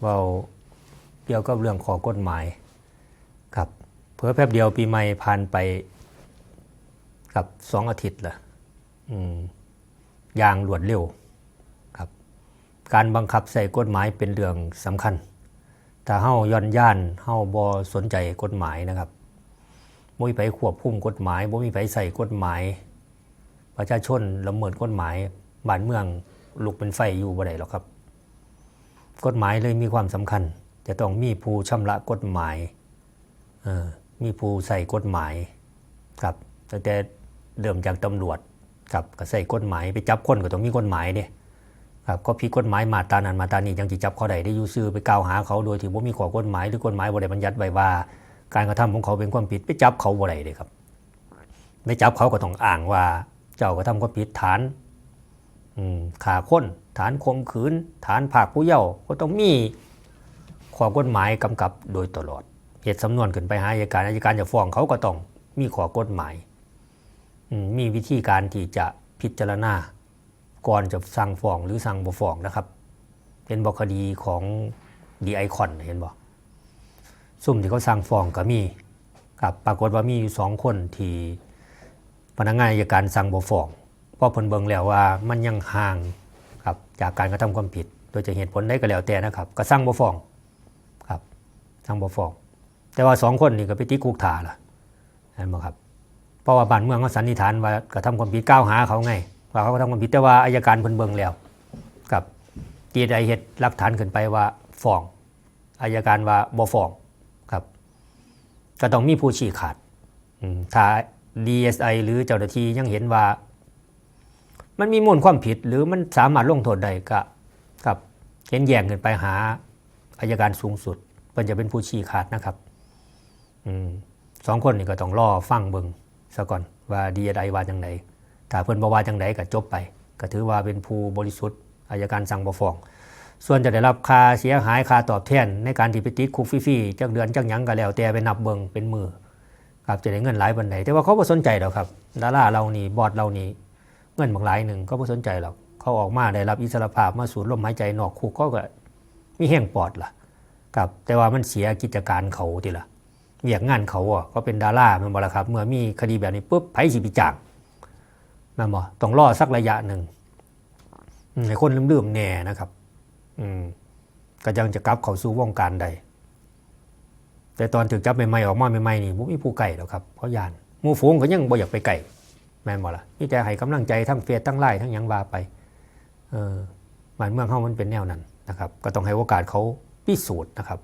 เว้าเกี่ยวกับเรื่องขอกฎหมายครับเพิ่อแป๊บเดียวปีใหม่ผ่านไปกับสองอาทิตย์ละอืมอย่างรวดเร็วครับ การบังคับใส่กฎหมายเป็นเรื่องสำคัญ ถ้าเฮาย่อนย่านเฮาบ่สนใจกฎหมายนะครับบ่มีไผควบคุมกฎหมายบ่มีไผใส่กฎหมาย ประชาชนละเมิดกฎหมายบ้านเมืองลุกเป็นไฟอยู่บ่ได้หรอกครับ กฎหมายเลยมีความสำคัญ จะต้องมีผู้ชำระกฎหมายมีผู้ใส่กฎหมายครับตั้งแต่เริ่มจากตำรวจครับก็ใส่กฎหมายไปจับคนก็ต้องมีกฎหมายเด้ครับก็ผิดกฎหมายมาตรานั้นมาตรานี้ยังสิจับเขาได้ได้ยู่ซื่อไปกล่าวหาเขาโดยที่บ่ามีข้อกฎหมายหรือกฎหมายบ่ได้บัญญัติไว้ว่า การกระทำของเขาเป็นความผิดไปจับเขาบ่ได้เด้ครับไม่จับเขาก็ต้องอ้างว่า เจ้ากระทำความผิดฐานขาค้น ฐานข่มขืน ฐานผากผู้เยาว์ก็ต้องมีข้อกฎหมายกำกับโดยตลอด เหตุสำนวนขึ้นไปหาอัยการอัยการจะฟ้องเขาก็ต้องมีข้อกฎหมาย มีวิธีการที่จะพิจารณาก่อนจะสั่งฟ้องหรือสั่งบ่ฟ้องนะครับ เป็นบคดีของดีไอคอนเห็นบ่ซุ่มที่เขาสั่งฟ้องก็มีครับปรากฏว่ามีอยู่สองคนที่พนักงานอัยการสั่งบ่ฟ้องเพราะเพิ่นเบิงแล้วว่ามันยังห่าง ครับจากการกระทำความผิด โดยจะเหตุผลใดก็แล้วแต่นะครับก็สั่งบ่ฟ้องครับสั่งบ่ฟ้อง แต่ว่าสองคนนี่ก็ไปติคุกถาล่ะเห็นบ่ครับเพราะว่าบ้านเมืองเขาสันนิษฐานว่ากระทำความผิดกล่าวหาเขาไงว่าเขากระทำความผิดแต่ว่าอายการเพิ่นเบิ่งแล้วกับตีใดเหตุหลักฐานขึ้นไปว่าฟ้องอายการว่าบ่ฟ้องครับ ก็ต้องมีผู้ชี้ขาดถ้า DSI หรือเจ้าหน้าที่ยังเห็นว่า มันมีมูลความผิดหรือมันสามารถลงโทษได้ก็กับเห็นแย่งขึ้นไปหาอายการสูงสุดเพิ่นจะเป็นผู้ชี้ขาดนะครับอมสองคนนี่ก็ต้องรอฟังเบิงซะก่อนว่า DSI ว่าจังไดถ้าเพิ่นบ่ว่าจังไดก็จบไป ก็ถือว่าเป็นผู้บริสุทธิ์อายการสั่งบ่ฟ้อง ส่วนจะได้รับค่าเสียหายค่าตอบแทน ในการที่ไปติดคุกฟรีๆจักเดือนจักหยังก็แล้วแต่ไปนับเบิงเป็นมือครับจะได้เงินหลายบันไดแต่ว่าเขาบ่สนใจหรอกครับดาราเรานี่บอดเรานี่ เงินบางหลายหนึ่งก็บ่สนใจหรอกเขาออกมาได้รับอิสรภาพมาสูดลมหายใจนอกคุกก็ก็มีแห้งปอดล่ะครับแต่ว่ามันเสียกิจการเขาทีละเวียกงานเขาอะก็เป็นดารามันบ่ละครับ เมื่อมีคดีแบบนี้ปุ๊บไผสิไปจ้างม่นบ่ต้องรอสักระยะหนึ่งอืมให้คนลืมๆแน่นะครับ อืมก็ยังจะกลับเข้าสู่วงการใด แต่ตอนถึกจับใหม่ๆออกมาใหม่ๆนี่บ่มีผู้ไก่หรอกครับเขายานมู่ฝูงก็ยังบ่อยากไปไก่ แม่นบ่ล่ะมีแต่ให้กำลังใจทั้งเฟซทั้งไลน์ทั้งยังว่าไปเออบ้านเมืองเฮามันเป็นแนวนั้นนะครับ ก็ต้องให้โอกาสเขาพิสูจน์นะครับ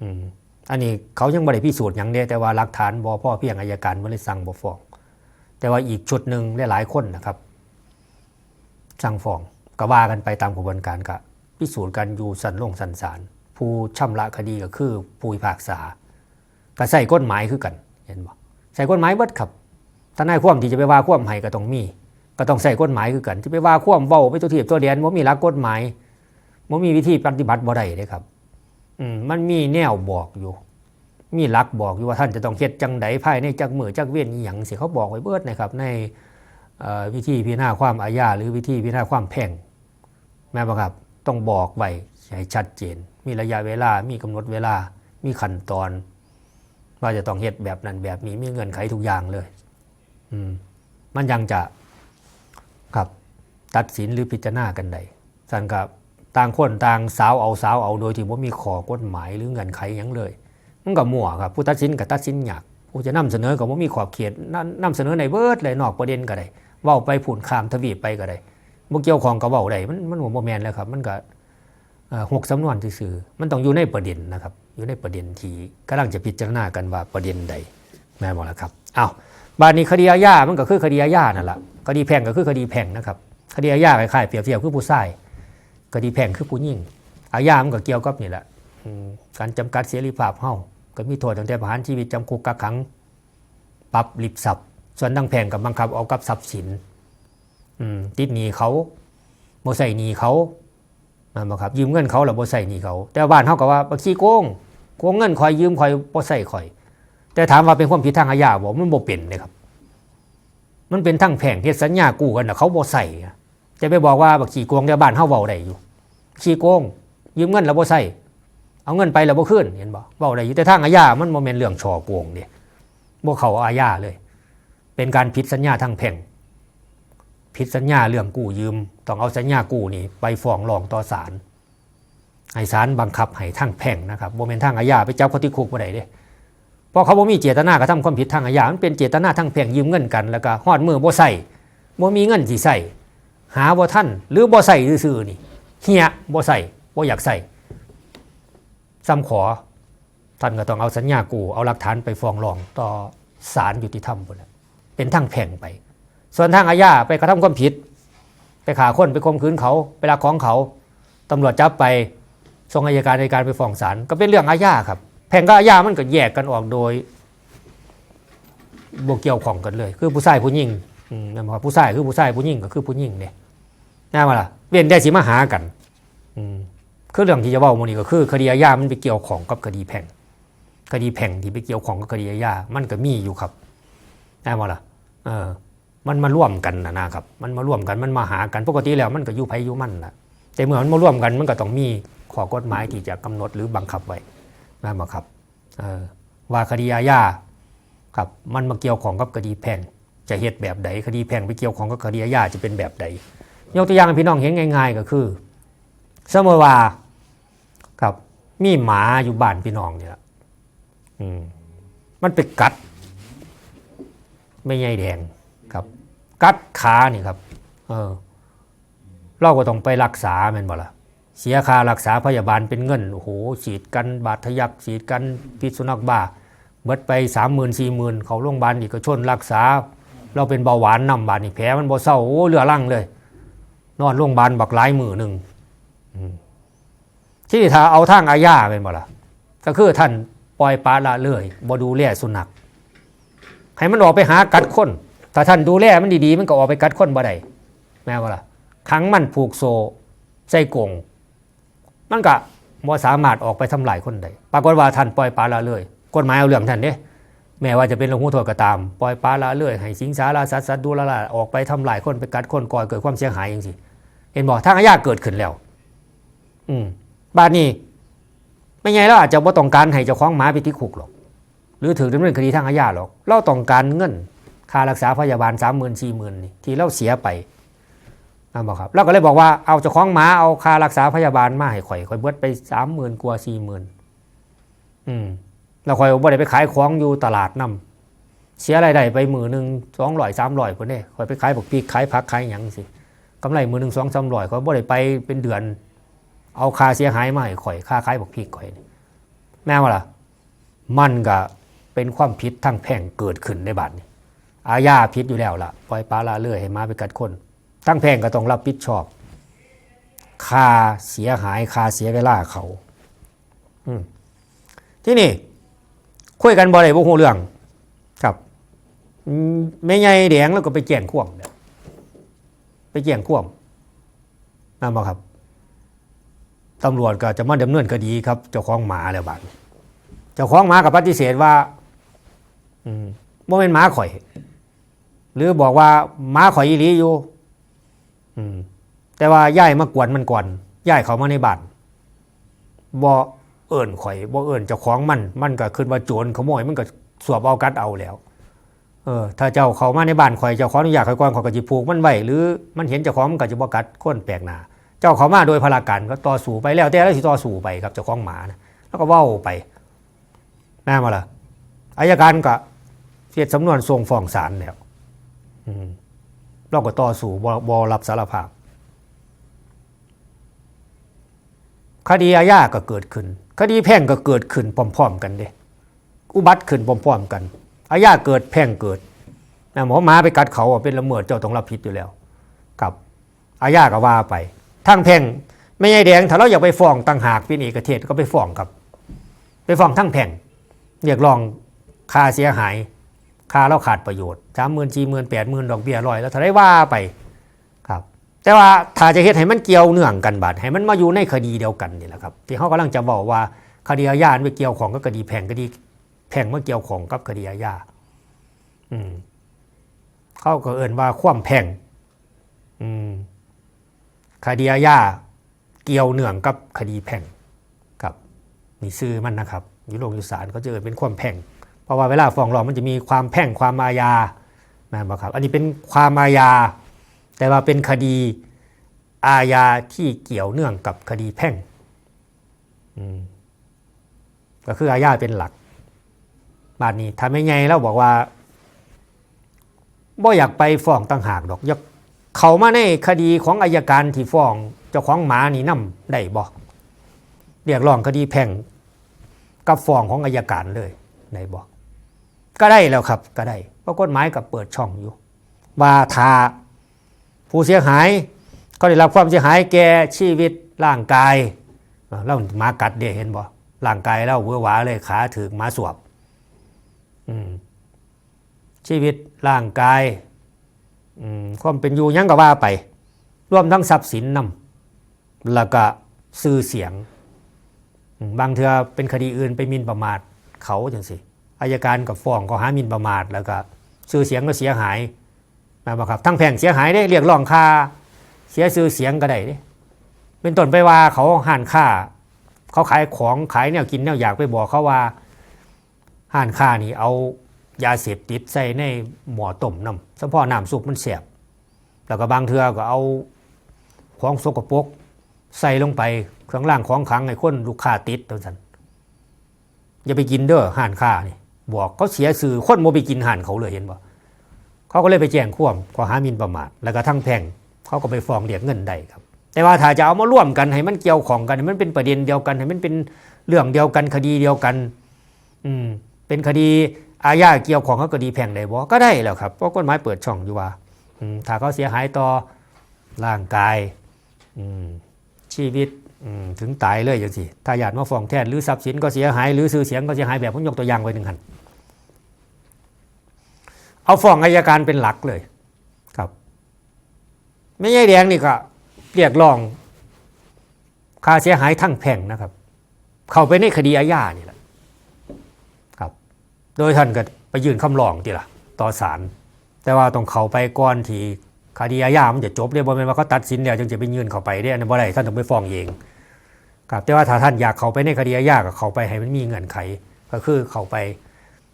อืมอันนี้เขายังบ่ได้พิสูจน์หยังเด้แต่ว่าหลักฐานบ่พ่อเพียงอัยการบ่ได้สั่งบ่ฟ้องแต่ว่าอีกชุดหนึ่งหลายๆคนนะครับ สั่งฟ้องก็ว่ากันไปตามกระบวนการก็พิสูจน์กันอยู่สันลงสันศาลผู้ชำระคดีก็คือผู้พิพากษาก็ใส่กฎหมายคือกัน เห็นบ่ใส่กฎหมายเบิดครับ ถ้านายความที่จะไปว่าความให้ก็ต้องมี ก็ต้องใส่กฎหมายคือกันที่ไปว่าความเว้าไปตัวทีบตัวเดียนบ่มีหลักกฎหมายบ่มีวิธีปฏิบัติบ่ได้เด้ครับ อืมมันมีแนวบอกอยู่ มีหลักบอกอยู่ว่าท่านจะต้องเฮ็ดจังใดภายในจักมือจักเว้นอีหยังสิเขาบอกไว้เบิดนะครับ ในวิธีพิจารณาความอาญาหรือวิธีพิจารณาความแพ่งแม่นบ่ครับต้องบอกไว้ให้ชัดเจน มีระยะเวลา มีกำหนดเวลา มีขั้นตอน ว่าจะต้องเฮ็ดแบบนั้นแบบนี้มีเงื่อนไขทุกอย่างเลย มันยังจะครับตัดสินหรือพิจารณากันใดสันกับต่างคนต่างสาวเอาสาวเอาโดยที่ว่ามีขอกฎหมายหรือเงื่อนไขยังเลย มันก็มั่วครับผู้ตัดสินกับตัดสินยากผู้จะนำเสนอก็บ่ามีขอบเขตนนำเสนอในเบิร์ดเลยนอกประเด็นก็ได้ว้าไปผุนข้ามทวีปไปก็ได้บ่เกี่ยวของกับเว้าได้มันมันบ่แม่นแล้วครับ มันก็หกสำนวนซื่อมันต้องอยู่ในประเด็นนะครับ อยู่ในประเด็นที่กำลังจะพิจารณากันว่าประเด็นใดแม่นบ่ล่ะครับอ้าว บาดนี้คดีอาญามันก็คือคดีอาญานั่นแหละคดีแพ่งก็คือคดีแพ่งนะครับคดีอาญาคล้ายๆเปรียบเทียบคือผู้ชายคดีแพ่งคือผู้หญิงอาญามันก็เกี่ยวกับนี่แหละการจำกัดเสรีภาพเฮาก็มีโทษตั้งแต่ประหารชีวิตจำคุกกักขังปรับลิบทรัพย์ส่วนดังแพงกับบังคับเอากับทรัพย์สินติดหนี้เขาโมใส่หนีเขานั่นบ่ครับยืมเงินเขาแล้วโมใส่หนีเขา แต่บ้านเขาก็ว่าบักชีโกงโกงเงินคอยยืมคอยโมใส่คอย แต่ถามว่าเป็นความผิดทางอาญาบอกมันบ่เป็นเลยครับ มันเป็นทั้งแผงเฮ็ดสัญญากู้กันนะเขาบ่ใส่จะไปบอกว่าบักชีโกงแต่บ้านเฮาเว้าได้อยู่ชีโกงยืมเงินแล้วบ่ใส่เอาเงินไปแล้วบ่คืนเห็นบ่เว้าได้อยู่แต่ทางอาญามันบ่แม่นเรื่องช่อโกงเด้บ่เข้าอาญาเลย เป็นการผิดสัญญาทางแพ่งผิดสัญญาเรื่องกู้ยืม ต้องเอาสัญญากู้นี่ไปฟ้องร้องต่อศาลให้ศาลบังคับให้ทางแพ่งนะครับบ่แม่นทางอาญาไปจับเขาที่คุกบ่ได้เด้ ราะเขาบ่มีเจตนากระทำความผิดทางอาญามันเป็นเจตนาทางแพ่งยืมเงินกันแล้วก็ฮอดมือบ่ใส่บ่มีเงินสิใส่หาบ่ทันหรือบ่ใส่ซื่อๆนี่เฮียบ่ใส่บ่อยากใส่ซ้ำขอท่านก็ต้องเอาสัญญากู้เอาหลักฐานไปฟ้องร้องต่อศาลยุติธรรมพุ่นแหละเป็นทางแพ่งไป ส่วนทางอาญาไปกระทำความผิด ไปฆ่าคนไปข่มขืนเขาไปลักของเขาตำรวจจับไปส่งอัยการในการไปฟ้องศาลก็เป็นเรื่องอาญาครับ แพงกับอาญามันก็แยกกันออกโดยบวเกี่ยวของกันเลย คือผู้ชายผู้หญิงนั่หมายความผู้ชายคือผู้ชายผู้หญิงก็คือผู้หญิงเนี่ยน่ามาล่ะเวียนได้สิมาหากันอืมคือเรื่องที่จะว่าโมนี้ก็คือ คดีอาญามันไปเกี่ยวของกับคดีแพ่งคดีแพ่งที่ไปเกี่ยวของกับคดีอาญามันก็มีอยู่ครับน่ามาล่ะเออมันมาร่วมกันนะนะครับ มันมาร่วมกันมันมาหากันปกติแล้วมันก็อยู่ไผอยู่มันแหละแต่เมื่อมันมาร่วมกันมันก็ต้องมีข้อกฎหมายที่จะกำหนดหรือบังคับไว้ นั่นมครับว่าคดีอาญาครับมันมาเกี่ยวของกับคดีแพ่งจะเหตุแบบใดคดีแพ่งไปเกี่ยวของกับคดีอาญาจะเป็นแบบใดยกตัวอย่างพี่น้องเห็นง่าย ๆ ก็คือสมมติว่าครับมีหมาอยู่บ้านพี่น้องเนี่ยล่ะมมันไปกัด ไม่ใหญ่แดงครับ กัดขานี่ครับ เออเราก็ต้องไปรักษาแม่นบ่ล่ะ เสียค่ารักษาพยาบาลเป็นเงินโอ้โหฉีดกันบาดทะยักฉีดกันพิษสุนัขบ้าเบิดไปสามหมื่นสี่หมื่นเขาโรงพยาบาลอีกชนรักษา เราเป็นเบาหวานนำบาดนี่แผลมันบ่เศร้าโอ้เรือรั่งเลย นอนโรงพยาบาลบักหลายมือหนึ่งที่ถ้าเอาทางอาญาเป็นบ่ละก็คือท่านปล่อยปลาละเลยบ่ดูแลสุนัขให้มันออกไปหากัดคน ถ้าท่านดูแลมันดีๆ มันก็ออกไปกัดคนบ่ได้แม่ว่าล่ะขังมันผูกโซใส่กง มันก็บ่สามารถออกไปทำลายคนได้ปรากฏว่าท่านปล่อยปลาละเลยกฎหมายเอาเรื่องท่านเด้แม้ว่าจะเป็นลงหูโทษก็ตาม ปล่อยปลาละเลยให้สิงสาราสัตว์สัตว์ดูละละออกไปทำลายคนไปกัดคนก่อเกิดความเสียหายอย่างสิเห็นบ่ทางอาญาเกิดขึ้นแล้ว อืมบาดนี้ไม่ไงเราอาจจะบ่ต้องการให้เจ้าของหมาไปที่คุกหรอก หรือถือดำเนินคดีทางอาญาหรอก เราต้องการเงินค่ารักษาพยาบาลสามหมื่นสี่หมื่นนี่ที่เราเสียไป นะบอกครับเราก็เลยบอกว่าเอาเจ้าของหมาเอาค่ารักษาพยาบาลมาให้ข่อยข่อยเบิดไปสามหมื่นกว่าสี่หมื่นอืมเราข่อยบ่ได้ไปขายของอยู่ตลาดนํเสียรายได้ไปหมือหนึ่งสองร้อยสามร้อยคนเด้ข่อยไปขายบักปีขายผักขายหยังสิกำไรมือหนึ่งสองสามร้อยข่อยบ่ได้ไปเป็นเดือน เอาค่าเสียหายมาให้ข่อยค่าขายบักปีข่อยแม่ว่าล่ะ มันก็เป็นความผิดทางแพ่งเกิดขึ้นในบัดนี้อาญาผิดอยู่แล้วล่ะปล่อยปลาละเลื่อยให้มาไปกัดคน ทั้งแพงก็ต้องรับผิดชอบ ค่าเสียหายค่าเสียเวลาเขาที่นี่คุยกันบ่ได้บ่ฮู้เรื่อง ครับอืมแม่ใหญ่แดงแล้วก็ไปแจ้งควมแล้วไปแจ้งควมนั่นบ่ครับตำรวจก็จะมาดำเนินคดีครับ เจ้าของหมาแล้วบัดเจ้าของหมากับปฏิเสธว่าอืมบ่เป็นหมาข่อย หรือบอกว่าหมาข่อยอีหลีอยู่ แต่ว่าย่ายมากวนมันก่อนย่ายเขามาในบ้านบ่เอิ่นข่อยบ่เอิ่นเจ้าของมัน มันก็ขึ้นว่าโจรขโมยมันก็สวบเอากัดเอาแล้ว เออ ถ้าเจ้าเขามาในบ้านข่อยเจ้าขออนุญาตข่อยก่อนข่อยก็สิผูกมันไว้หรือมันเห็นเจ้าของมันก็จะบ่กัดคนแปลกหน้าเจ้าเขามาโดยพลาการก็ต่อสู้ไปแล้วแต่แล้วสิต่อสู้ไปครับเจ้าของหมานะแล้วก็เว้าไปแน่มาละอายการก็เสียดสำนวนส่งฟ้องศาลแล้ว อืม เราก็ต่อสู้บ่บรับสารภาพ คดีอาญาก็เกิดขึ้น คดีแพ่งก็เกิดขึ้นพร้อม ๆ กันเด้อุบัติขึ้นพร้อมๆกันอาญาเกิดแพ่งเกิดนะหมอมาไปกัดเขาเป็นละเมิดเจ้าต้องรับผิดอยู่แล้ว กับอาญาก็ว่าไปทางแพ่งไม่ใช่แดงถ้าเราอยากไปฟ้องต่างหากเป็นเอกเทศก็ไปฟ้องครับ ไปฟ้องทั้งแพ่งเรียกร้องค่าเสียหาย ค่าเราขาดประโยชน์สามหมื่นสี่หมื่นแปดหมื่นดอกเบี้ยร้อยแล้วถ้าได้ว่าไปครับ แต่ว่าถ้าจะเฮ็ดให้มันเกี่ยวเนื่องกันบาดให้มันมาอยู่ในคดีเดียวกันนี่แหละครับ ที่เขากำลังจะบอกว่าคดีอาญาไปเกี่ยวของกับคดีแพ่งคดีแพ่งมาเกี่ยวของกับคดีอาญาอืมเขาก็เอ่นว่าคว่ำแพ่งอืมคดีอาญาเกี่ยวเนื่องกับคดีแพ่งนี่ซื้อมันนะครับอยู่โรงยู่ศาลเขาจะเอิ้นเป็นความแพ่ง เพราะว่าเวลาฟ้องร้องมันจะมีความแพ่งความอาญาแม่นบ่ครับ อันนี้เป็นความอาญา แต่ว่าเป็นคดีอาญาที่เกี่ยวเนื่องกับคดีแพ่งก็คืออาญาเป็นหลักบาดนี้ทำให้ไงแล้วบอกว่าบ่อยากไปฟ้องต่างหากดอกอยากเขามาในคดีของอายการที่ฟ้องเจ้าของหมานี่นำได้บ่เรียกร้องคดีแพ่งกับฟ้องของอายการเลยได้บ่ ก็ได้แล้วครับก็ได้เพราะกฎหมายกับเปิดช่องอยู่ ว่าถ้าผู้เสียหายก็ได้รับความเสียหายแก่ชีวิตร่างกายเอ้าเราหมากัดเดียเห็นบ่ร่างกายเราเวอหวาเลยขาถึงหมาสวบชีวิตร่างกายความเป็นอยู่ยังก็ว่าไป รวมทั้งทรัพย์สินนำแล้วก็ซื่อเสียง บางเทือเป็นคดีอื่นไปมินประมาทเขาจังสิ อายการกับฟ้องก็หามินประมาทแล้วก็ชื่อเสียงก็เสียหายนะครับทั้งแพ่งเสียหายได้เรียกร้องค่าเสียชื่อเสียงก็ได้เด้เป็นต้นไปว่าเขาห่านค่า เขาขายของขายแนวกินแนวอยากไปบอกเขาว่าห้านค้านี่เอายาเสพติดใส่ในหม้อต้มน้ำเฉพาะน้ำซุปมันแสบแล้วก็บางเทือก็เอาของสกปรกใส่ลงไปเครื่องล่างของขังให้คนลูกค้าติดตัวสันอย่าไปกินเด้อห่านค้านี่ บอกเขาเสียสื่อคนโมไปกินห่านเขาเลยเห็นบ่เขาก็เลยไปแจ้งความข้อหามินประมาทแล้วก็ทั้งแพงเขาก็ไปฟ้องเรียกเงินได้ครับ แต่ว่าถ้าจะเอามาร่วมกันให้มันเกี่ยวของกันให้มันเป็นประเด็นเดียวกันให้มันเป็นเรื่องเดียวกันคดีเดียวกัน อืมเป็นคดีอาญาเกี่ยวของกับคดีแพงได้บ่ก็ได้แล้วครับเพราะกฎหมายเปิดช่องอยู่ว่าอืมถ้าเขาเสียหายต่อร่างกายอืมชีวิตอืมถึงตายเลยอย่างสิถ้าอยากมาฟ้องแทนหรือทรัพย์สินก็เสียหาย หรือชื่อเสียงก็เสียหายแบบผมยกตัวอย่างไว้หนึ่งหัน เอาฟ้องอายการเป็นหลักเลยครับไม่ใช่แดงนี่ก็เรียกร้องค่าเสียหายทั้งแพ่งนะครับ เข้าไปในคดีอาญานี่แหละครับ โดยท่านก็ไปยื่นคำร้องทีละต่อศาลแต่ว่าต้องเข้าไปก่อนที่คดีอาญามันจะจบเรียบ่แม่นว่าเขาตัดสินแล้วจึงจะไปยื่นเข้าไปได้อันนั้นบ่ได้ท่านต้องไปฟ้องเองครับแต่ว่าถ้าท่านอยากเข้าไปในคดีอาญาก็เข้าไปให้มันมีเงื่อนไข ก็คือเข้าไป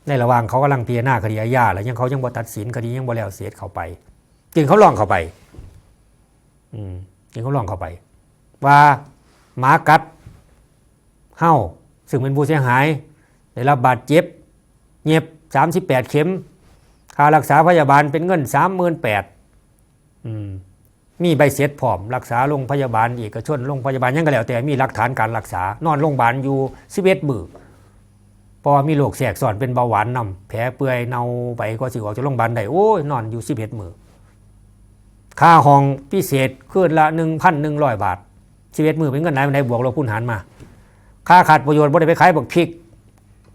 ในระหว่างเขากำลังพิจารณาคดีอาญาแล้วยังเขายังบ่ตัดสินคดียังบ่แล้วเสร็จเข้าไปจึงเขาลองเข้าไป อืมจึงเขาลองเข้าไป ว่าหมากัดเฮ้าซึ่งเป็นผู้เสียหายได้รับบาดเจ็บเย็บ38เข็มค่ารักษาพยาบาลเป็นเงิน38,000อืมมีใบเสร็จพร้อม รักษาโรงพยาบาลเอกชนโรงพยาบาลยังก็แล้วแต่มีหลักฐานการรักษานอนโรงพยาบาลอยู่11มือ เพราะว่ามีโรคแทรกซ้อนเป็นเบาหวานนำแผลเปื่อยเน่าไปก็สิออกจากโรงพยาบาลได้โอ้ยนอนอยู่11มื้อค่าห้องพิเศษคืนละ1,100บาท11มื้อเป็นเงินไหนมันได้บวกลบคูณหารมา ค่าขาดประโยชน์บ่ได้ไปขายบักพริก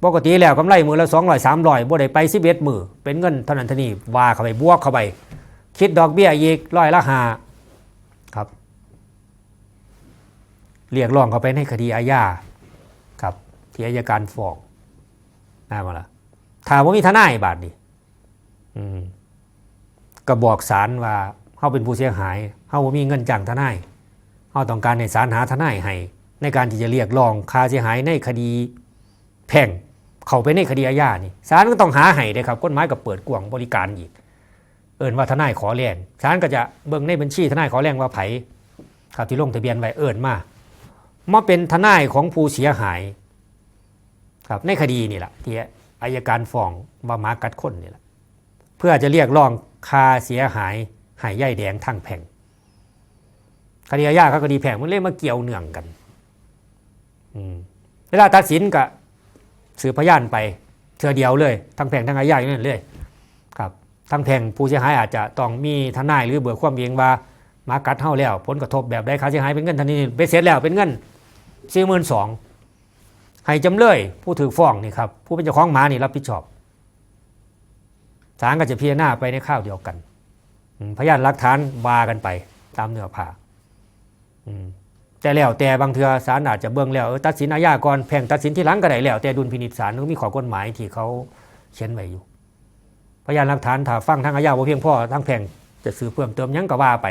ปกติแล้วกำไรมือละสองร้อยสามร้อยบ่ได้ไปสิบเอ็ดมือเป็นเงินเท่านั้นเท่านี้ว่าเข้าไปบวกเข้าไป คิดดอกเบี้ยอีกร้อยละห้าครับ เรียกร้องเข้าไปในคดีอาญาครับที่อายการฟ้อง น่ามาละถามว่ามีทนายบาทนี่อืมก็บอกศาลว่าเขาเป็นผู้เสียหายเขาบ่มีเงินจ้างทนายเขาต้องการในศาลหาทนายให้ในการที่จะเรียกร้องค่าเสียหายในคดีแพ่งเข้าไปในคดีอาญานี่ศาลก็ต้องหาให้เลยครับกฎหมายก็เปิดกว้างบริการอีก เอินว่าทนายขอแรงศาลก็จะเบิ่งในบัญชีทนายขอแรงว่าไผครับที่ลงทะเบียนไว้เอินมามาเป็นทนายของผู้เสียหาย ครับในคดีนี่แหละที่อายการฟ้องว่าหมากัดคนนี่แหละเพื่อจะเรียกร้องค่าเสียหายหายย่ายแดงทางแพ่งคดีอาญากับคดีแพ่งมันเล่มาเกี่ยวเนื่องกันเวลาตัดสินก็สืบพยานไปเทือเดียวเลยทั้งแพ่งทั้งอาญาอย่างนั้นเลยครับทั้งแพ่งผู้เสียหายอาจจะต้องมีทนายหรือเบิกความเองว่ามากัดเท่าแล้ว ผลกระทบแบบใดค่าเสียหายเป็นเงินทันทีไปเสร็จแล้วเป็นเงินสี่หมื่นสอง ให้จำเลยผู้ถือฟ้องนี่ครับผู้เป็นเจ้าของหมานี่รับผิดชอบศาลก็จะพิจารณาไปในข้าวเดียวกัน พยานหลักฐานวากันไปตามเนื้อผ้าแต่แล้วแต่บางเทือศาลอาจจะเบิ่งแล้วตัดสินอาญาก่อนแพ่งตัดสินที่หลังก็ได้แล้ว แต่ดุลพินิจศาลมันมีข้อกฎหมายที่เขาเขียนไว้อยู่ พยานหลักฐานถ้าฟังทางอาญาบ่เพียงพอทางแพ่งจะสืบเพิ่มเติมยังก็ว่าไป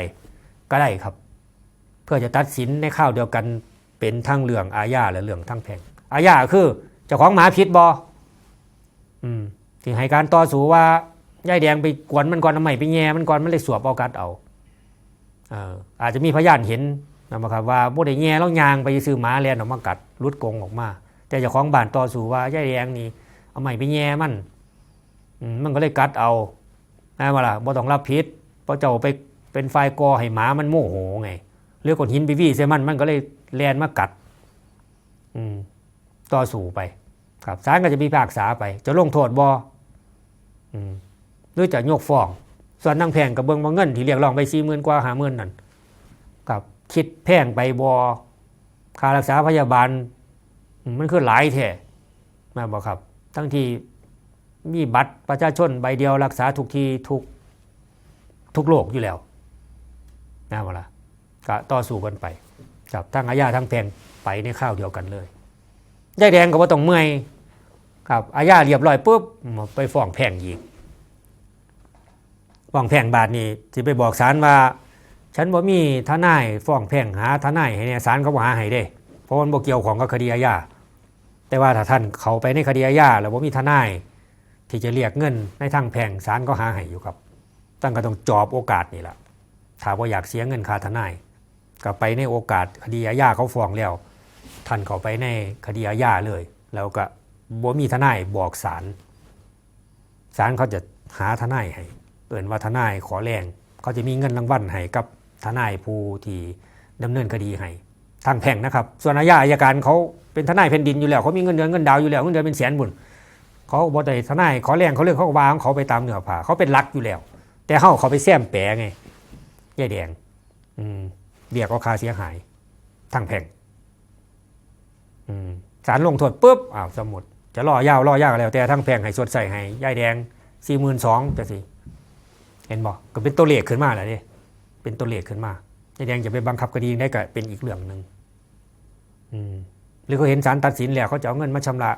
ก็ได้ครับ เพื่อจะตัดสินในข้าวเดียวกันเป็นทั้งเรื่องอาญาและเรื่องทั้งแพ่ง อาญาคือเจ้าของหมาผิดบออืมที่ให้การต่อสู้ว่ายายแดงไปกวนมันก่อนทำไมไปแง่มันก่อนมันเลยสวบเอากัดเอาเอออาจจะมีพยานเห็นนะครับว่าบ่ได้แง่แล้วยางไปซื้อหมาแลนออกมากัดรุดกรงออกมา แต่เจ้าของบ้านต่อสู้ว่ายายแดงนี่เอาไม่ไปแง่มันอืมมันก็เลยกัดเอานะว่าล่ะบ่ต้องรับผิดเพราะเจ้าไปเป็นไฟกอให้หมามันโมโหไงเลือกก้อนหินไปวี่ใส่มันมันก็เลยแลนมากัด อืม ต่อสู้ไป ครับศาลก็จะมีพิพากษาไป จะลงโทษบอหรือจะยกฟ้อง ส่วนนางแพงกับเบิงบางเงิน ที่เรียกร้องไปสี่หมื่นกว่าหาหมื่นนั่นกับคิดแพงไปบอค่ารักษาพยาบาล มันคือหลายแท้แมาบอกครับ ทั้งที่มีบัตรประชาชนใบเดียวรักษาทุกทีทุกทุกโรคอยู่แล้วนะมาละก็ต่อสู้กันไปกับทั้งอาญาทั้งแพงไปในข้าวเดียวกันเลย ยายแดงก็บ่ต้องเมื่อยครับอาญาเรียบร้อยปุ๊บไปฟ้องแพ่งอีกฟ้องแพ่งบาทนี่สิไปบอกศาลว่า ฉันบ่มีทนายฟ้องแพ่งหาทนายให้เนี่ยศาลเขาบ่หาให้เด้เพราะมันบ่เกี่ยวของกับคดีอาญาแต่ว่าถ้าท่านเขาไปในคดีอาญาแล้วบ่มีทนายที่จะเรียกเงินในทางแพ่งศาลก็หาให้อยู่ครับตั้งก็ต้องจอบโอกาสนี่แหละถ้าว่าอยากเสียเงินค่าทนายก็ไปในโอกาสคดีอาญาเขาฟ้องแล้ว ท่านเข้าไปในคดีอาญาเลย แล้วก็บ่มีทนายบอกศาลศาลเขาจะหาทนายให้เปิดว่าทนายขอแรงเขาจะมีเงินรางวัลให้กับทนายผู้ที่ดำเนินคดีให้ทางแพ่งนะครับ ส่วนอาญาอายการเขาเป็นทนายแผ่นดินอยู่แล้วเขามีเงินเดือนเงินดาวอยู่แล้วเงินเดือนเป็นแสนบุญเขาบอกแต่ทนายขอแรงเขาเรื่องเขาวางเขาไปตามเนื้อผ้าเขาเป็นรักอยู่แล้ว แต่เขาเขาไปแซมแปะไงแยายแดงอืมเรียกเอาค่าเสียหายทางแพ่ง อืมศาลลงโทษปุ๊บอ้าวสมุดจะรอยาวรอยาวแล้วแต่ทั้งแพงให้สดใส่ให้ยายแดงสี่หมื่นสองจะสิเห็นบอกก็เป็นตัวเลขขึ้นมาแล้วนี่เป็นตัวเลขขึ้นมายายแดงจะไปบังคับคดีได้ก็เป็นอีกเรื่องหนึ่งอืมหรือเขาเห็นศาลตัดสินแล้วเขาจะเอาเงินมาชำระ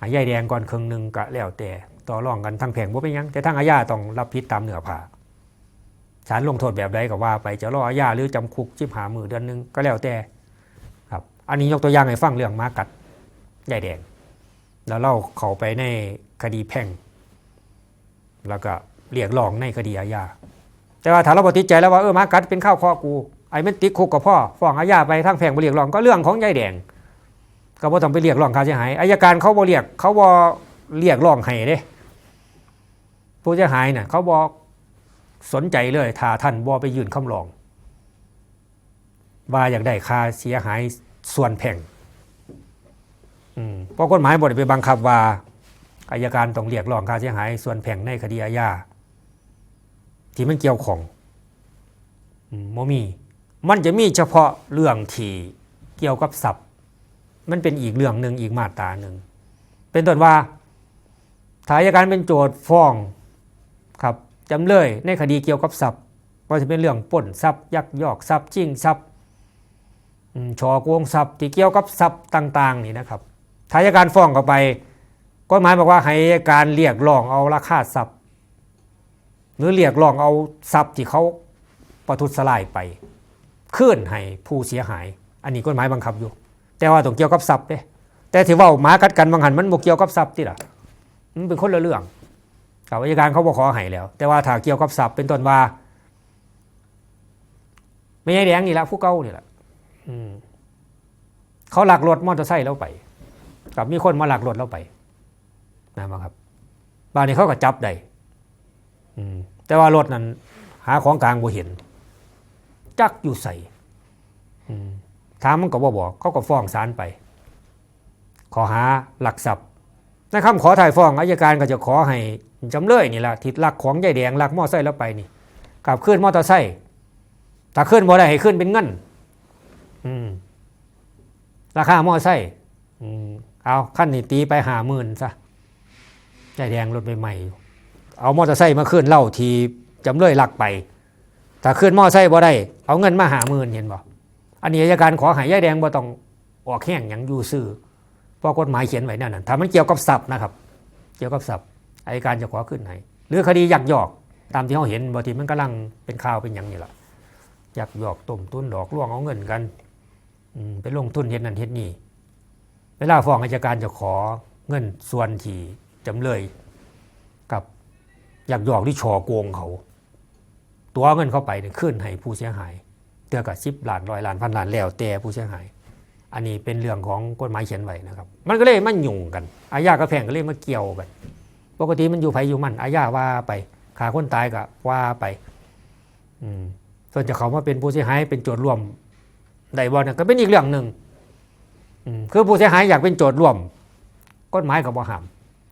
หายายแดงก่อนครึ่งหนึ่งก็แล้วแต่ต่อรองกันทั้งแพงว่าเป็นยัง แต่ทั้งอาญาต้องรับผิดตามเหนือผ้าศาลลงโทษแบบใดก็ว่า ไปจะรออาญาหรือจำคุกจิบหามือเดือนหนึ่งก็แล้วแต่ อันนี้ยกตัวอย่างให้ฟังเรื่องมากัดยายแดง แล้วเราเขาไปในคดีแพ่ง แล้วก็เรียกร้องในคดีอาญาแต่ว่าถ้าเราบติใจแล้วว่าเออมากัดเป็นข้าวข้อกูไอ้มันติดคุกกับพ่อฟ้องอาญาไปทั้งแพ่งไปเรียกร้องก็เรื่องของยายแดง ก็บ่ต้องไปเรียกร้องค่าเสียหายอายการเขาบ่เรียกเขาบ่เรียกร้องให้เด้ผู้เสียหายน่ะเขาบอกสนใจเลยถ้าท่านบ่ไปยื่นคำร้องว่าอยากได้ค่าเสียหาย ส่วนแพ่งเพราะกฎหมายบทไปบังคับว่าอายการต้องเรียกร้องค่าเสียหาย ส่วนแพ่งในคดีอาญาที่มันเกี่ยวของอืมมี มันจะมีเฉพาะเรื่องที่เกี่ยวกับทรัพย์มันเป็นอีกเรื่องหนึ่งอีกมาตราหนึ่ง เป็นต้นว่าถ้าอายการเป็นโจทย์ฟ้องครับจำเลยในคดีเกี่ยวกับทรัพย์ว่าจะเป็นเรื่องปล้นทรัพย์ยักยอกทรัพย์จิ้งทรัพย์ ช่อโกงทรัพย์ที่เกี่ยวกับทรัพย์ต่าง ๆ นี่นะครับถ้ายการฟ้องเข้าไปกฎหมายบอกว่าให้การเรียกร้องเอาราคาทรัพย์ หรือเรียกร้องเอาทรัพย์ที่เขาประทุษร้ายไปคืนให้ผู้เสียหาย อันนี้กฎหมายบังคับอยู่ แต่ว่าต้องเกี่ยวกับทรัพย์เด้แต่ที่ว่าหมากัดกันบางหันมันบ่เกี่ยวกับทรัพย์ที่ล่ะมันเป็นคนละเรื่องกับอัยการเขาบอกขอให้แล้ว แต่ว่าถ้าเกี่ยวกับทรัพย์เป็นต้นว่า ไม่ใช่แดงนี่ละผู้เก่านี่แหละ เขาหลักรถมอเตอร์ไซค์เราไป กับมีคนมาหลักรถเราไปนะครับบ้านนี้เขาก็จับได้อแต่ว่ารถนั้น หาของกลางบ่เห็น จักอยู่ใส่ถามมันก็บ่บอกเขาก็ฟ้องศาลไป ขอหาหลักทรัพย์ในคำขอถ่ายฟ้องอายการก็จะขอให้จำเลยนี่แหละทิดลักของยายแดงลักมอเตอร์ไซค์เราไปนี่กลับขึ้นมอเตอร์ไซค์ถ้าขึ้นบ่ได้ให้ขึ้นเป็นเงิน ราคามอไซค์อืมเอาขั้นนี้ตีไปหาหมื่นซะใจแดงรถใหม่ๆเอามอเตอร์ไซค์มาขึ้นเหล่าทีจำเลยหลักไปถ้าขึ้นมอไซค์บ่ได้ เอาเงินมาหาหมื่นเห็นบ่อันนี้อัยการขอใหายายแดงบ่ต้องออกแห้งอย่างอยู่ซื่อเพราะกฎหมายเขียนไว้นั่นน่ะถ้ามันเกี่ยวกับทรัพย์นะครับ เกี่ยวกับทรัพย์อัยการจะขอขึ้นให้หรือคดียักยอก ตามที่เขาเห็นบางทีมันกำลังเป็นข่าวเป็นอย่างนี้แหละยักยอกต้มตุ้นดอกล่วงเอาเงินกันอืม ไปลงทุนเฮ็ดนั่นเฮ็ดนี่เวลาฟ้องอัยการจะขอเงินส่วนที่จำเลยกับอยากหยอกที่ฉอโกงเขา ตัวเงินเข้าไปเนี่ยขึ้นให้ผู้เสียหายเตือกับสิบล้านร้อยล้านพันล้านแล้วแต่ผู้เสียหาย อันนี้เป็นเรื่องของกฎหมายเขียนไว้นะครับ มันก็เลยมันยุ่งกัน อาญากับแพ่งก็เลยมาเกี่ยวกันปกติมันอยู่ไผอยู่มันอาญาว่าไปขาคนตายก็ว่าไป อืมส่วนจะเขามาเป็นผู้เสียหายเป็นโจทย์ร่วม ใดบ่เนี่ยก็เป็นอีกเรื่องหนึ่งคือผู้เสียหายอยากเป็นโจทย์ร่วมกฎหมายก็บ่ห้าม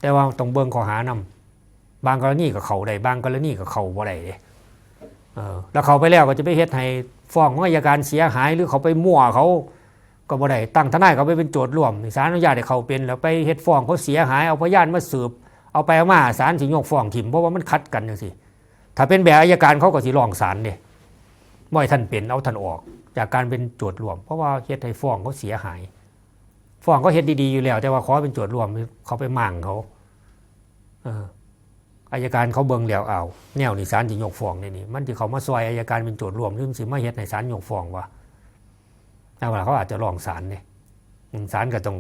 แต่ว่าต้องเบิ่งข้อหานำบางกรณีก็เขาได้บางกรณีก็เขาบ่ได้เด้เออแล้วเขาไปแล้วก็จะไปเฮ็ดให้ฟ้องอัยการเสียหายหรือเขาไปมั่วเขาก็บ่ได้ตั้งทนายเขาไปเป็นโจทย์ร่วมศาลอนุญาตให้เขาเป็นแล้วไปเฮ็ดฟ้องเขาเสียหายเอาพยานมาสืบ เอาไปเอามาศาลสิยกฟ้องถิ่มเพราะว่ามันขัดกันจังซี่ถ้าเป็นแบบอัยการเขาก็สิร้องศาลเด้บ่ให้ท่านเป็นเอาท่านออก จากการเป็นโจทย์รวม เพราะว่าเฮ็ดให้ฟ้องเขาเสียหายฟ้องเขาเฮ็ดดีๆอยู่แล้ว แต่ว่าขอเป็นโจทย์รวมเขาไปมั่งเขาอายการเขาเบิ่งแล้วเอาแนวนี่ศาลสิยกฟ้องนี่นี่มันสิเขามาซอยอายการเป็นโจทย์รวมหรือสิมาเฮ็ดให้ศาลยกฟ้องว่าแต่ว่าเขาอาจจะร้องศาลเนี่ยศาลก็ต้อง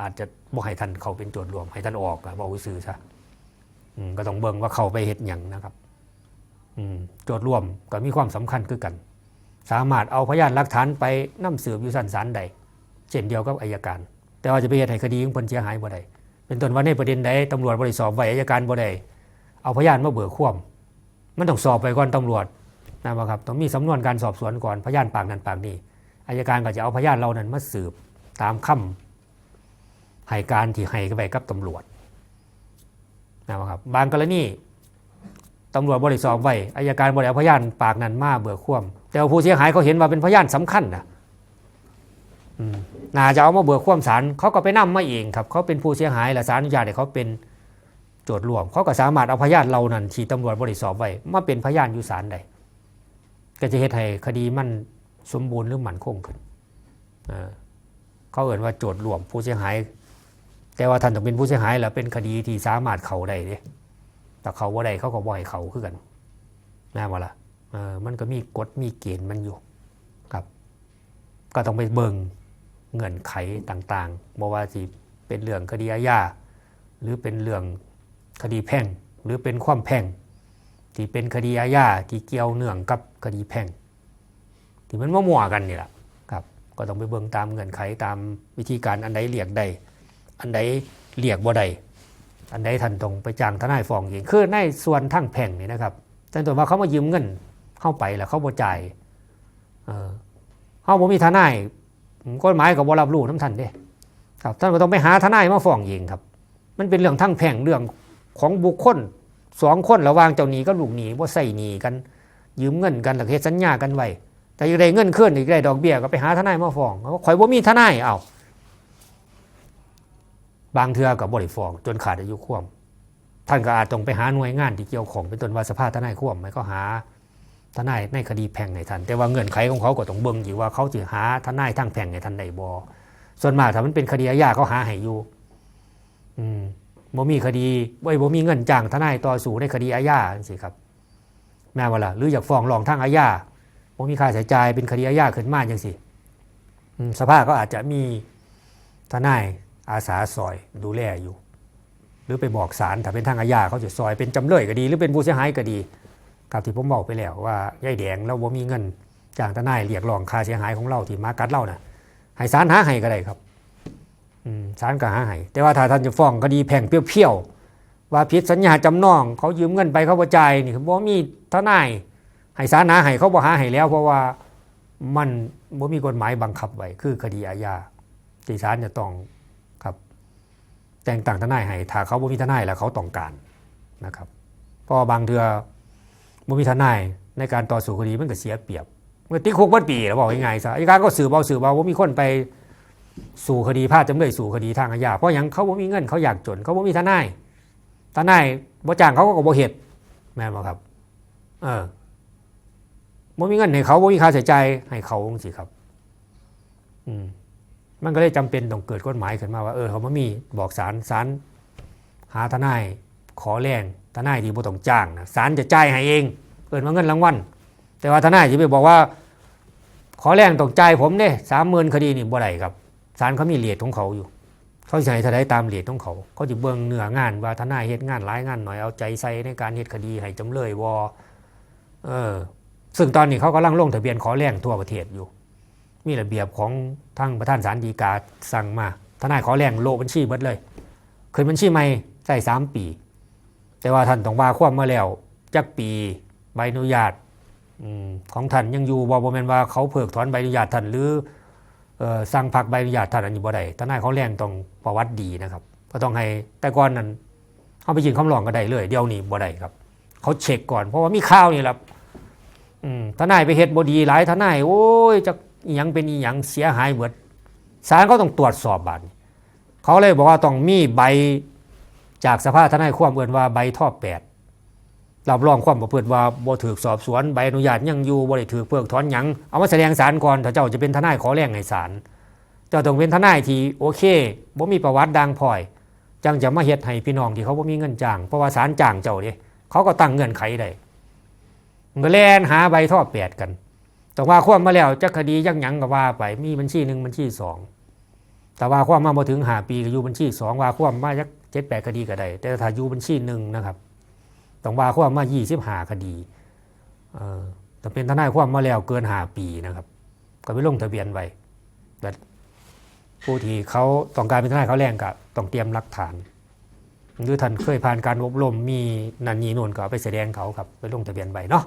อาจจะบ่ให้ท่านเขาเป็นโจทย์รวมให้ท่านออกบอกซื่อซะก็ต้องเบิ่งว่าเขาไปเฮ็ดหยังนะครับโจทย์รวมก็มีความสำคัญคือกัน สามารถเอาพยานหลักฐานไปนํสืบอยู่ชั้นศาลใดเช่นเดียวกับอายการ แต่ว่าจะไปเหตุให้คดีของคนเสียหายบ่ได้เป็นต้นว่าในประเด็นใดตำรวจบริสอบไว้อายการบ่ได้เอาพยานมาเบิกควมมันต้องสอบไปก่อนตำรวจนะครับต้องมีสำนวนการสอบสวนก่อนพยานปากนั้นปากนี้อายการก็จะเอาพยานเรานั้นมาสืบตามคำให้การที่ให้ไปกับตำรวจนะครับบางกรณี ตำรวจบริสอบไว้อายการบริเอาพยานปากนั้นมาเบิกควม แต่ผู้เสียหายเขาเห็นว่าเป็นพยานสำคัญนะน่าจะเอามาเบิกควมศาลเขาก็ไปนำมาเองครับ เขาเป็นผู้เสียหายและศาลอนุญาตให้เขาเป็นโจทย์รวม เขาก็สามารถเอาพยานเรานั้นที่ตำรวจบริสอบไว้มาเป็นพยานอยู่ศาลใดก็จะเฮ็ดให้คดีมันสมบูรณ์หรือหมั่นคงขึ้นเขาเอ่นว่าโจทย์รวมผู้เสียหาย แต่ว่าท่านต้องเป็นผู้เสียหายแล้วเป็นคดีที่สามารถเขาได้เด้ แต่เขาว่าใดเขาก็บ่ให้เขาคือกันแน่ว่าล่ะเออมันก็มีกฎมีเกณฑ์มันอยู่ครับ ก็ต้องไปเบิ่งเงื่อนไขต่างๆบอกว่าสิเป็นเรื่องคดีอาญาหรือเป็นเรื่องคดีแพ่ง หรือเป็นความแพ่ง ที่เป็นคดีอาญาที่เกี่ยวเนื่องกับคดีแพ่ง ที่มันมั่วๆกันนี่แหละครับ ก็ต้องไปเบิ่งตามเงื่อนไขตามวิธีการอันใดเรียกได้อันใดเรียกบ่ได้ อันใดท่านต้องไปจ้างทนายฟ้องเองคือในส่วนทั้งแพ่งนี่นะครับแต่ตัวว่าเขามายืมเงินเข้าไปแล้วเขาบ่จ่ายเออเขาบ่มีทนายกฎหมายกับบรับรู้น้ำท่านเด้ครับท่านก็ต้องไปหาทนายมาฟ้องเองครับ มันเป็นเรื่องทั้งแพ่งเรื่องของบุคคลสองคนระหว่างเจ้าหนี้กับลูกหนี้ว่าใส่หนี้กัน ยืมเงินกันหลักเหตุสัญญากันไว้แต่ยังได้เงินเคลื่อนอีกได้ดอกเบี้ยก็ไปหาทนายมาฟ้องเขาข่อยว่ามีทนายเอา บางเทือกับบริฟองจนขาดอายุควมท่านก็อาจต้องไปหาหน่วยงานที่เกี่ยวของเป็นต้นว่าสภาทนายควมไหมก็หาทนายในคดีแพ่งให้ท่านแต่ว่าเงื่อนไขของเขาก็ต้องเบิ่งอยู่ว่าเขาจะหาทนายทางแพ่งให้ท่านได้บ่ส่วนมากถ้ามันเป็นคดีอาญาเขาหาให้อยู่อืมบ่มีคดีบ่บ่มีเงินจ้างทนายต่อสู้ในคดีอาญาสิครับ แม่ว่าล่ะหรืออยากฟ้องร้องทางอาญาบ่มีค่าใช้จ่ายเป็นคดีอาญาขึ้นมาจังซี่อืมสภาก็อาจจะมีทนาย อาสาซอยดูแลอยู่ หรือไปบอกศาลถ้าเป็นทางอาญาเขาจะซอยเป็นจำเลยก็ดี หรือเป็นผู้เสียหายก็ดีครับที่ผมบอกไปแล้วว่ายายแดงเราบ่มีเงินจ้างทนายเรียกร้องค่าเสียหายของเราที่มากัดเรานะ่ะให้ศาลหาให้ก็ได้ครับศาลก็หาให้แต่ว่าถ้าท่านจะฟ้องคดีแพ่งเปรี้ยวๆว่าผิดสัญญาจำนอง เขายืมเงินไปเขาบ่จ่ายนี่บ่มีทนายให้ศาลหาให้เขาบ่หาให้แล้ว เพราะว่ามันบ่มีกฎหมายบังคับไว้คือคดีอาญาที่ศาลจะต้อง แต่งตั้งทนายให้ถ้าเขาบ่มีทนายแล้วเขาต้องการนะครับเพราะบางเทือบ่มีทนายในการต่อสู้คดีมันก็เสียเปรียบเมันติดคุกมันปีแล้วบอกง่ายๆซะอัยการก็สืบเอาสืบเอาว่ามีคนไปสู่คดีพลาดจำเลยสู่คดีทางอาญาเพราะยังเขาบ่มีเงินเขาอยากจน เขาบ่มีทนายทนายบ่จ้างเขาก็บ่เฮ็ดแม่นบ่ครับ เออบ่มีเงินให้เขาบ่มีค่าใช้จ่ายให้เขาจังซี่ครับ อืม มันก็เลยจำเป็นต้องเกิดกฎหมายขึ้นมาว่าเออเขาบ่มีบอกศาลศาลหาทนายขอแรงทนายที่บ่ต้องจ้างนะศาลจะจ่ายให้เองเอินว่าเงินรางวัลแต่ว่าทนายที่ไปบอกว่า ขอแรงต้องจ่ายผมเนี่ยสามหมื่นคดีนี่บ่ได้ครับศาลเขามีเลทของเขาอยู่ เขาให้ทนายตามเลทของเขา เขาจะเบิ่งเนื้องานว่าทนายเฮ็ดงานหลายงานหน่อยเอาใจใส่ในการเฮ็ดคดีให้จำเลยวอเออซึ่งตอนนี้เขากำลังลงทะเบียนขอแรงทั่วประเทศอยู่ มีระเบียบของทางประธานศาลฎีกาสั่งมาทนายขอแรงโลบัญชีเบิดเลยคืนบัญชีใหม่ใส่สามปี แต่ว่าท่านต้องว่าความมาแล้วจักปีใบอนุญาตอของท่านยังอยู่บ่บ่แมนว่าเขาเพิกถอนใบอนุญาตท่านหรืออสั่งพักใบอนุญาตท่านอันนี้บ่ได้ทนายเขาแรงต้องประวัติดีนะครับ ก็ต้องให้แต่ก่อนนั้นเขาไปยื่นคำร้องก็ได้เลย เดี๋ยวนี้บ่ได้ครับ เขาเช็คก่อนเพราะว่ามีข่าวนี่แหละทนายไปเฮ็ดบดีหลายทนายโอ้ยจะ อีหยังเป็นอีหยังเสียหายเบิดศาลก็ต้องตรวจสอบบัดนี้เขาเลยบอกว่าต้องมีใบจากสภาทนายความเอื่นว่าใบท่อแปดรับรองความประพฤติว่าบ่ถูกสอบสวนใบอนุญาตยังอยู่บ่ได้ถูกเพิกถอนหยังเอามาแสดงศาลก่อนถ้าเจ้าจะเป็นทนายขอแรงให้ศาลเจ้าต้องเป็นทนายที่โอเคบ่มีประวัติดังพลอยจังจะมาเฮ็ดให้พี่น้องที่เขาบ่มีเงินจ้างเพราะว่าศาลจ้างเจ้าเด้เขาก็ตั้งเงื่อนไขได้มันก็แล่นหาใบท่อแปดกัน แต่ว่าความมาแล้วจักคดียังหยังก็ว่าไปมีบัญชีหนึ่งบัญชีสองแต่ว่าความมาบ่ถึงหาปีก็อยู่บัญชีสองว่าความมาจักเจ็ดแปดคดีก็ได้แต่ถ้าอยู่บัญชีหนึ่งนะครับต้องว่าความมายี่สิบหาคดีเออแต่เป็นทนายความมาแล้วเกินหาปีนะครับ ก็ไปลงทะเบียนไว้แต่ผู้ที่เขาต้องการเป็นทนายเขาแรงก็ต้องเตรียมหลักฐานหรือท่านเคยผ่านการอบรมมีนันนีนวลก็ไปแสดงเขาครับไปลงทะเบียนไว้เนาะ